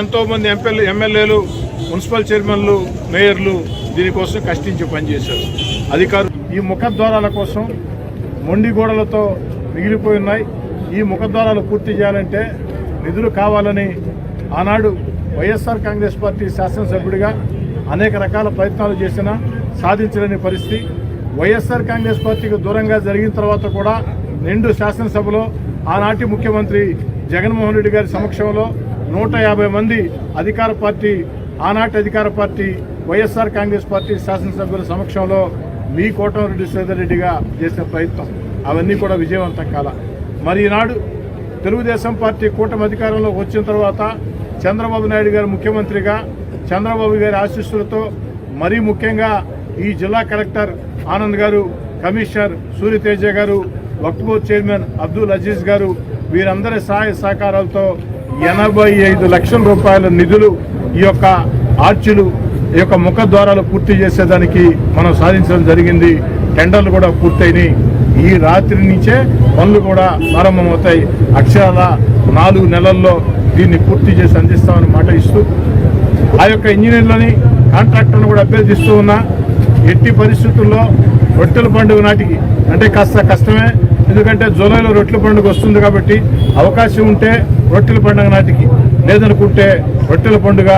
ఎంతోమంది ఎంతో మంది ఎంపీలు ఎమ్మెల్యేలు మున్సిపల్ చైర్మన్లు మేయర్లు దీనికోసం కష్టించి పనిచేశారు. అధికారులు ఈ ముఖద్వారాల కోసం మొండి గోడలతో మిగిలిపోయి ఉన్నాయి. ఈ ముఖద్వారాలు పూర్తి చేయాలంటే నిధులు కావాలని ఆనాడు వైఎస్ఆర్ కాంగ్రెస్ పార్టీ శాసనసభ్యుడిగా అనేక రకాల ప్రయత్నాలు చేసినా సాధించలేని పరిస్థితి. వైఎస్ఆర్ కాంగ్రెస్ పార్టీకి దూరంగా జరిగిన తర్వాత కూడా నిండు శాసనసభలో ఆనాటి ముఖ్యమంత్రి జగన్మోహన్ రెడ్డి గారి సమక్షంలో నూట యాభై మంది అధికార పార్టీ ఆనాటి అధికార పార్టీ వైఎస్ఆర్ కాంగ్రెస్ పార్టీ శాసనసభ్యుల సమక్షంలో మీ కోటమిరెడ్డి శ్రీధర్ రెడ్డిగా చేసిన ప్రయత్నం. అవన్నీ కూడా విజయవంతం కాల. మరి ఈనాడు తెలుగుదేశం పార్టీ కూటమి అధికారంలోకి వచ్చిన తర్వాత చంద్రబాబు నాయుడు గారు ముఖ్యమంత్రిగా చంద్రబాబు గారి ఆశీస్సులతో మరీ ముఖ్యంగా ఈ జిల్లా కలెక్టర్ ఆనంద్ గారు కమిషనర్ సూర్యతేజ గారు వక్ఫ్ బోర్డ్ చైర్మన్ అబ్దుల్ అజీజ్ గారు వీరందరి సహాయ సహకారాలతో ఎనభై ఐదు లక్షల రూపాయల నిధులు ఈ యొక్క ఆర్చులు ఈ యొక్క ముఖద్వారాలు పూర్తి చేసేదానికి మనం సాధించడం జరిగింది. టెండర్లు కూడా పూర్తయినాయి. ఈ రాత్రి నుంచే పనులు కూడా ప్రారంభమవుతాయి. అక్షరాల నాలుగు నెలల్లో దీన్ని పూర్తి చేసి అందిస్తామని మాట ఇస్తూ ఆ యొక్క ఇంజనీర్లని కాంట్రాక్టర్ని కూడా అభ్యర్థిస్తూ ఉన్నా ఎట్టి పరిస్థితుల్లో రొట్టెల పండుగ నాటికి అంటే కాస్త కష్టమే ఎందుకంటే జూలైలో రొట్టెల పండుగ వస్తుంది కాబట్టి అవకాశం ఉంటే రొట్టెల పండుగ నాటికి. లేదనుకుంటే రొట్టెల పండుగ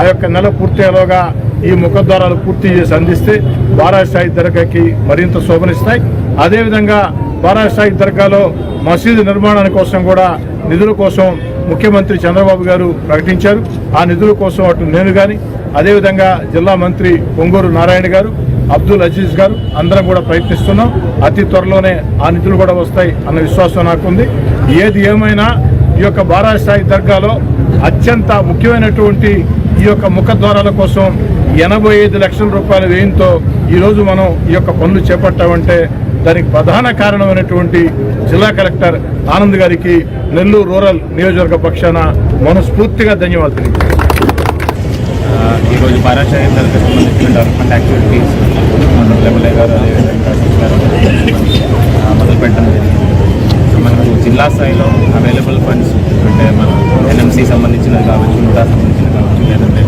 ఆ యొక్క నెల పూర్తయ్యేలోగా ఈ ముఖద్వారాలు పూర్తి చేసి అందిస్తే బారాస్థాయి దర్గాకి మరింత శోభనిస్తాయి. అదేవిధంగా బారాస్థాయి దర్గాలో మసీదు నిర్మాణాని కోసం కూడా నిధుల కోసం ముఖ్యమంత్రి చంద్రబాబు గారు ప్రకటించారు. ఆ నిధుల కోసం అటు నేను కానీ అదేవిధంగా జిల్లా మంత్రి పొంగూరు నారాయణ గారు అబ్దుల్ అజీజ్ గారు అందరం కూడా ప్రయత్నిస్తున్నాం. అతి త్వరలోనే ఆ నిధులు కూడా వస్తాయి అన్న విశ్వాసం నాకుంది. ఏది ఏమైనా ఈ యొక్క బారాస్థాయి దర్గాలో అత్యంత ముఖ్యమైనటువంటి ఈ యొక్క ముఖద్వారాల కోసం ఎనభై ఐదు లక్షల రూపాయల వ్యయంతో ఈరోజు మనం ఈ యొక్క పనులు చేపట్టామంటే దానికి ప్రధాన కారణమైనటువంటి జిల్లా కలెక్టర్ ఆనంద్ గారికి నెల్లూరు రూరల్ నియోజకవర్గ పక్షాన మనస్ఫూర్తిగా ధన్యవాదాలు ఈరోజు బారాషాయి సంబంధించిన డెవలప్మెంట్ యాక్టివిటీస్ మన ఎమ్మెల్యే గారు అదేవిధంగా గారు మొదలు పెట్టడం జరిగింది. సో మనకు జిల్లా స్థాయిలో అవైలబుల్ ఫండ్స్ అంటే మన ఎన్ఎంసీ సంబంధించినది కావచ్చు నూటా సంబంధించినది కావచ్చు లేదంటే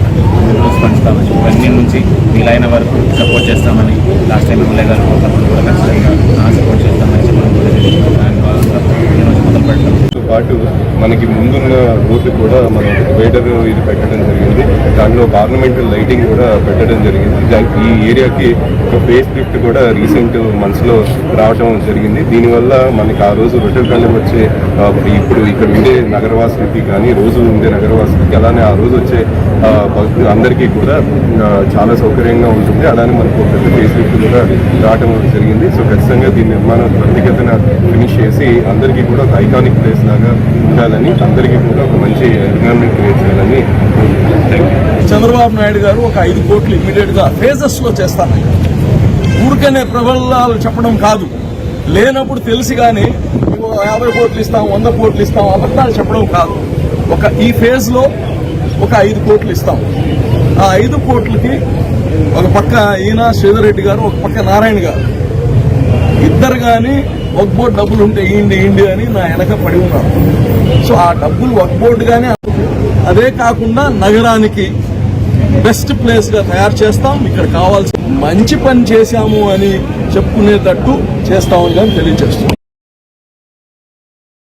ఫండ్స్ కావచ్చు ఇవన్నీ నుంచి వీలైన వరకు సపోర్ట్ చేస్తామని లాస్ట్ టైం ఎమ్మెల్యే గారు కూడా ఖచ్చితంగా సపోర్ట్ చేస్తామని చెప్పడం కూడా జరిగింది దాని భాగంగా ఈరోజు మొదలు పెట్టడం తో పాటు మనకి ముందున్న రోడ్డు కూడా మనం డివైడర్ ఇది పెట్టడం జరిగింది. దానిలో పార్లమెంటల్ లైటింగ్ కూడా పెట్టడం జరిగింది. దానికి ఈ ఏరియాకి ఒక ఫేస్ లిఫ్ట్ కూడా రీసెంట్ మనసులో రావడం జరిగింది. దీనివల్ల మనకి ఆ రోజు రొట్టెల వచ్చే ఇప్పుడు ఇక్కడ ఉండే నగరవాసులకి కానీ రోజు ఉండే నగరవాసులకి అలానే ఆ రోజు వచ్చే భక్తులు అందరికీ కూడా చాలా సౌకర్యంగా ఉంటుంది. అలానే మనకు ఒక పెద్ద ఫేస్ లిఫ్ట్ కూడా రావడం జరిగింది. సో ఖచ్చితంగా దీని నిర్మాణం ప్రత్యేకతను ఫినిష్ చేసి అందరికీ కూడా ఒక ఐకానిక్ ప్లేస్ లాగా ఉండాలని అందరికీ కూడా ఒక మంచి ఎన్విరాన్మెంట్ క్రియేట్ చేయాలని చంద్రబాబు నాయుడు గారు ఒక ఐదు కోట్లు ఇమీడియట్గా ఫేజెస్లో చేస్తాను ఊరికనే ప్రబలాలు చెప్పడం కాదు. లేనప్పుడు తెలిసి కానీ యాభై కోట్లు ఇస్తాం వంద కోట్లు ఇస్తాం అబద్ధాలు చెప్పడం కాదు. ఒక ఈ ఫేజ్లో ఒక ఐదు కోట్లు ఇస్తాం. ఆ ఐదు కోట్లకి ఒక పక్క ఈయన శ్రీధర్ రెడ్డి గారు ఒక పక్క నారాయణ గారు. ఇద్దరు కానీ వర్క్ డబ్బులు ఉంటే ఇయ్యండి ఇండి అని నా వెనక పడి ఉన్నారు. సో ఆ డబ్బులు వర్క్ బోర్డు కానీ అదే కాకుండా నగరానికి బెస్ట్ ప్లేస్గా తయారు చేస్తాం. ఇక్కడ కావాల్సిన మంచి పని చేశాము అని చెప్పుకునేటట్టు చేస్తామని కానీ తెలియజేస్తున్నాం